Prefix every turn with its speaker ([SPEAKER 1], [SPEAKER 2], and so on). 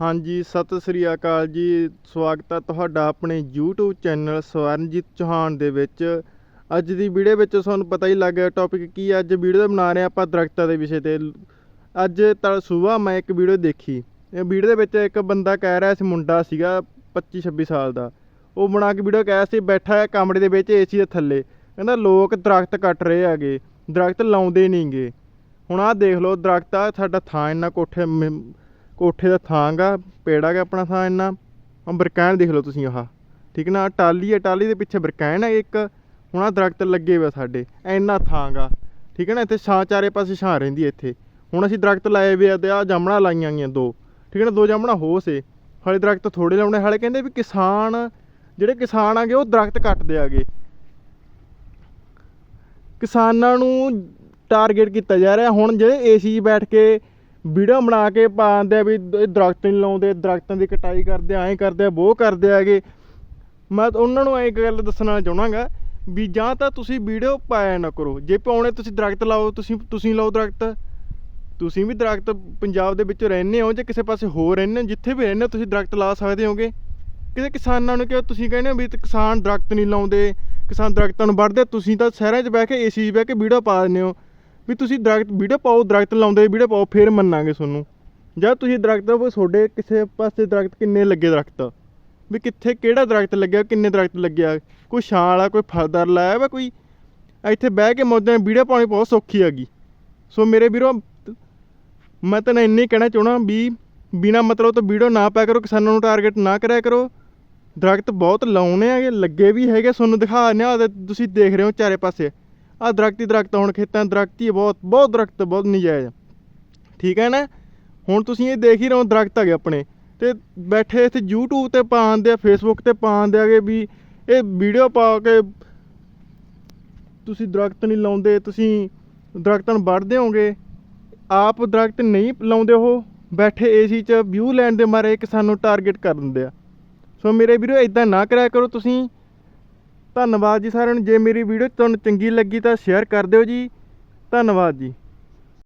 [SPEAKER 1] ਹਾਂਜੀ, ਸਤਿ ਸ੍ਰੀ ਅਕਾਲ ਜੀ। ਸਵਾਗਤ ਹੈ ਤੁਹਾਡਾ ਆਪਣੇ YouTube ਚੈਨਲ ਸਵਰਨਜੀਤ ਚੌਹਾਨ ਦੇ ਵਿੱਚ। ਅੱਜ ਦੀ ਵੀਡੀਓ ਵਿੱਚ ਤੁਹਾਨੂੰ ਪਤਾ ਹੀ ਲੱਗ ਗਿਆ ਟੌਪਿਕ ਕੀ ਹੈ। ਅੱਜ ਵੀਡੀਓ ਬਣਾ ਰਹੇ ਹਾਂ ਆਪਾਂ ਦਰਖਤਾਂ ਦੇ ਵਿਸ਼ੇ ਤੇ। ਅੱਜ ਤਾਂ ਸਵੇਰ ਮੈਂ ਇੱਕ ਵੀਡੀਓ ਦੇਖੀ। ਇਹ ਵੀਡੀਓ ਦੇ ਵਿੱਚ ਇੱਕ ਬੰਦਾ ਕਹਿ ਰਿਹਾ ਸੀ, ਮੁੰਡਾ ਸੀਗਾ 25 26 ਸਾਲ ਦਾ। ਉਹ ਬਣਾ ਕੇ ਵੀਡੀਓ ਕਹਿ ਸੀ, ਬੈਠਾ ਹੈ ਕਮਰੇ ਦੇ ਵਿੱਚ ਏਸੀ ਦੇ ਥੱਲੇ। ਕਹਿੰਦਾ, ਲੋਕ ਦਰਖਤ ਕੱਟ ਰਹੇ ਹੈਗੇ। ਦਰਖਤ ਲਾਉਂਦੇ ਨਹੀਂਗੇ ਹੁਣ ਆਹ ਦੇਖ ਲਓ, ਦਰਖਤ ਆ ਸਾਡਾ ਥਾਂ ਇੰਨਾ ਕੋਠੇ ਮ- ਕੋਠੇ ਦਾ ਥਾਂ ਗਾ, ਪੇੜਾ ਗਾ ਆਪਣਾ ਥਾਂ ਇੰਨਾ। ਆਹ ਬਰਕੈਨ ਦੇਖ ਲਓ ਤੁਸੀਂ ਆਹ। ਠੀਕ ਨਾ, ਆਹ ਟਾਲੀ ਹੈ ਟਾਲੀ ਦੇ ਪਿੱਛੇ ਬਰਕੈਨ ਹੈ ਇੱਕ। ਹੁਣ ਆਹ ਦਰਖਤ ਲੱਗੇ ਹੋਏ ਆ ਸਾਡੇ ਇੰਨਾ ਥਾਂ ਗਾ। ਠੀਕ ਹੈ ਨਾ, ਇੱਥੇ ਛਾਂ ਚਾਰੇ ਪਾਸੇ ਛਾਂ ਰਹਿੰਦੀ ਹੈ ਇੱਥੇ। ਹੁਣ ਅਸੀਂ ਦਰਖਤ ਲਾਏ ਵੇ ਆ ਤੇ ਆ ਜਾਮਣਾ ਲਾਈਆਂ ਗਈਆਂ ਦੋ। ਠੀਕ ਹੈ ਨਾ, ਦੋ ਜਾਮਣਾ ਹੋ ਸੇ। ਹਾਲੇ ਦਰਖਤ ਥੋੜੇ ਲਾਉਣੇ, ਹਾਲੇ ਕਹਿੰਦੇ ਵੀ ਕਿਸਾਨ, ਜਿਹੜੇ ਕਿਸਾਨ ਆਗੇ ਉਹ ਦਰਖਤ ਕੱਟਦੇ ਆਗੇ। ਕਿਸਾਨਾਂ ਨੂੰ ਟਾਰਗੇਟ ਕੀਤਾ ਜਾ ਰਿਹਾ। ਹੁਣ ਜਿਹੜੇ ਏਸੀ 'ਚ ਬੈਠ ਕੇ ਵੀਡੀਓ ਬਣਾ ਕੇ ਪਾਉਂਦੇ ਆ ਵੀ ਇਹ ਦਰਖਤ ਨਹੀਂ ਲਾਉਂਦੇ, ਦਰਖਤਾਂ ਦੀ ਕਟਾਈ ਕਰਦੇ ਆ, ਐਂ ਕਰਦੇ ਆ ਉਹ ਕਰਦੇ ਆਗੇ ਮੈਂ ਤਾਂ ਉਹਨਾਂ ਨੂੰ ਇੱਕ ਗੱਲ ਦੱਸਣਾ ਚਾਹਣਾਗਾ ਵੀ ਜਾਂ ਤਾਂ ਤੁਸੀਂ ਵੀਡੀਓ ਪਾਇਆ ਨਾ ਕਰੋ। ਜੇ ਪਾਉਣੇ ਤੁਸੀਂ ਦਰਖਤ ਲਾਓ, ਤੁਸੀਂ ਤੁਸੀਂ ਲਾਓ ਦਰਖਤ। ਤੁਸੀਂ ਵੀ ਦਰਖਤ ਪੰਜਾਬ ਦੇ ਵਿੱਚ ਰਹਿੰਦੇ ਹੋ ਜਾਂ ਕਿਸੇ ਪਾਸੇ ਹੋਰ ਰਹਿੰਦੇ ਹੋ, ਜਿੱਥੇ ਵੀ ਰਹਿੰਦੇ ਹੋ, ਤੁਸੀਂ ਦਰਖਤ ਲਾ ਸਕਦੇ ਹੋਗੇ। ਕਿਸੇ ਕਿਸਾਨਾਂ ਨੂੰ ਕਿ ਤੁਸੀਂ ਕਹਿੰਦੇ ਹੋ ਵੀ ਕਿਸਾਨ ਦਰਖਤ ਨਹੀਂ ਲਾਉਂਦੇ, ਕਿਸਾਨ ਦਰਖਤਾਂ ਨੂੰ ਵੱਢਦੇ, ਤੁਸੀਂ ਤਾਂ ਸ਼ਹਿਰਾਂ 'ਚ ਬਹਿ ਕੇ ਏਸੀ 'ਚ ਬਹਿ ਕੇ ਵੀਡੀਓ ਪਾ ਦਿੰਦੇ ਹੋ। ਵੀ ਤੁਸੀਂ ਦਰਖਤ ਵੀਡੀਓ ਪਾਓ, ਦਰਖਤ ਲਾਉਂਦੇ ਵੀਡੀਓ ਪਾਓ, ਫੇਰ ਮੰਨਾਂਗੇ ਤੁਹਾਨੂੰ। ਜਾਂ ਤੁਸੀਂ ਦਰਖਤ ਤੁਹਾਡੇ ਕਿਸੇ ਪਾਸੇ ਦਰਖਤ ਕਿੰਨੇ ਲੱਗੇ ਦਰਖਤ? ਵੀ ਕਿੱਥੇ ਕਿਹੜਾ ਦਰਖਤ ਲੱਗਿਆ, ਕਿੰਨੇ ਦਰਖਤ ਲੱਗਿਆ? ਕੋਈ ਛਾਂ ਵਾਲਾ, ਕੋਈ ਫਲਦਾਰ ਲਾਇਆ ਵਾ ਕੋਈ? ਇੱਥੇ ਬਹਿ ਕੇ ਮੌਜਾਂ ਨਾਲ ਵੀਡੀਓ ਪਾਉਣੀ ਬਹੁਤ ਸੌਖੀ ਹੈਗੀ ਸੋ ਮੇਰੇ ਵੀਰੋ, ਮੈਂ ਤਾਂ ਇੰਨੀ ਕਹਿਣਾ ਚਾਹਣਾ ਵੀ ਬਿਨਾ ਮਤਲਬ ਤੋਂ ਵੀਡੀਓ ਨਾ ਪਾਇਆ ਕਰੋ, ਕਿਸਾਨਾਂ ਨੂੰ ਟਾਰਗੇਟ ਨਾ ਕਰਿਆ ਕਰੋ। ਦਰਖਤ ਬਹੁਤ ਲਾਉਣੇ ਹੈਗੇ, ਲੱਗੇ ਵੀ ਹੈਗੇ, ਤੁਹਾਨੂੰ ਦਿਖਾ ਦਿੰਦੇ ਆ ਤੁਸੀਂ ਦੇਖ ਰਹੇ ਹੋ ਚਾਰੇ ਪਾਸੇ। ਆਹ ਦਰਖਤ ਹੀ ਦਰਖਤ ਹੁਣ ਖੇਤਾਂ 'ਚ ਦਰਖਤ ਹੀ ਬਹੁਤ ਬਹੁਤ ਦਰਖਤ, ਬਹੁਤ ਨਜਾਇਜ਼ ਠੀਕ ਹੈ ਨਾ? ਹੁਣ ਤੁਸੀਂ ਇਹ ਦੇਖ ਹੀ ਰਹੋ ਦਰਖਤ ਆ ਗਏ ਆਪਣੇ। ਤੇ ਬੈਠੇ ਇੱਥੇ YouTube ਤੇ ਪਾਉਂਦੇ ਆ Facebook ਤੇ ਪਾਉਂਦੇ ਆਗੇ ਵੀ ਇਹ ਵੀਡੀਓ ਪਾ ਕੇ ਤੁਸੀਂ ਦਰਖਤ ਨਹੀਂ ਲਾਉਂਦੇ, ਤੁਸੀਂ ਦਰਖਤਾਂ ਨੂੰ ਵੱਢਦੇ ਹੋਗੇ ਆਪ ਦਰਖਤ ਨਹੀਂ ਲਾਉਂਦੇ ਉਹ, ਬੈਠੇ ਏਸੀ 'ਚ ਵਿਊ ਲੈਣ ਦੇ ਮਾਰੇ ਕਿਸਾਨ ਨੂੰ ਟਾਰਗੇਟ ਕਰ ਦਿੰਦੇ ਆ। ਸੋ ਮੇਰੇ ਵੀਰੋ ਇਦਾਂ ਨਾ ਕਰਿਆ ਕਰੋ ਤੁਸੀਂ। ਧੰਨਵਾਦ ਜੀ ਸਾਰਿਆਂ ਨੂੰ। ਜੇ ਮੇਰੀ ਵੀਡੀਓ ਤੁਹਾਨੂੰ ਚੰਗੀ ਲੱਗੀ ਤਾਂ ਸ਼ੇਅਰ ਕਰ ਦਿਓ ਜੀ। ਧੰਨਵਾਦ ਜੀ।